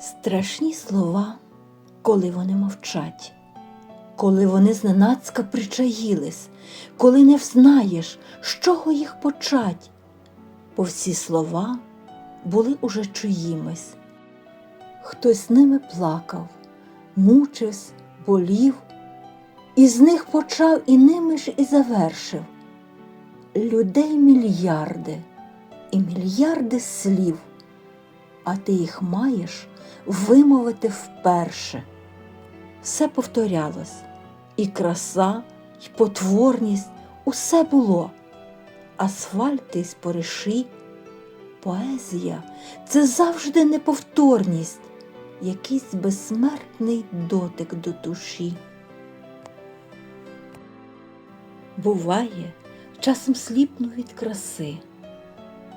Страшні слова, коли вони мовчать, коли вони зненацька причаїлись, коли не взнаєш, з чого їх почать, бо всі слова були уже чиїмись. Хтось ними плакав, мучився, болів, і з них почав і ними ж і завершив. Людей мільярди і мільярди слів, а ти їх маєш вимовити вперше. Все повторялось, і краса, і потворність усе було. Асфальт і спориші, поезія це завжди неповторність, якийсь безсмертний дотик до душі. Буває, часом сліпну від краси.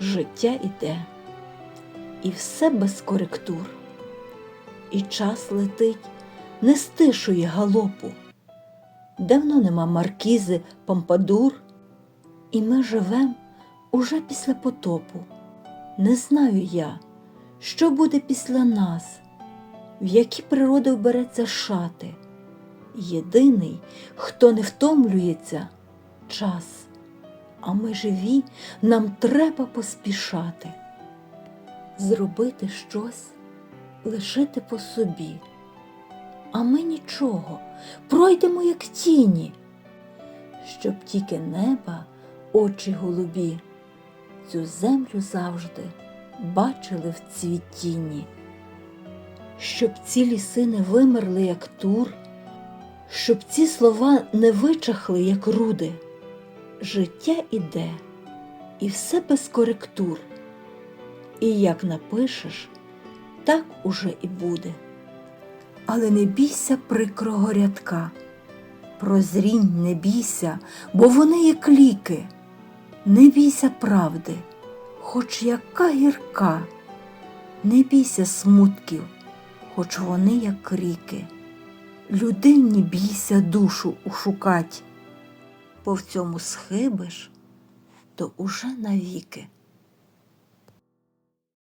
Життя іде, і все без коректур, і час летить, не стишує галопу. Давно нема маркізи, помпадур, і ми живем уже після потопу. Не знаю я, що буде після нас, в які природи вбереться шати. Єдиний, хто не втомлюється, час а ми живі, нам треба поспішати, зробити щось, лишити по собі. А ми нічого, пройдемо, як тіні, щоб тільки неба, очі голубі, цю землю завжди бачили в цвітінні, щоб ці ліси не вимерли, як тур, щоб ці слова не вичахли, як руди життя іде, і все без коректур. І як напишеш, так уже і буде. Але не бійся прикрого рядка, прозрінь не бійся, бо вони як ліки. Не бійся правди, хоч яка гірка, не бійся смутків, хоч вони як ріки. Людині бійся душу ушукать бо в цьому схибиш, то уже навіки.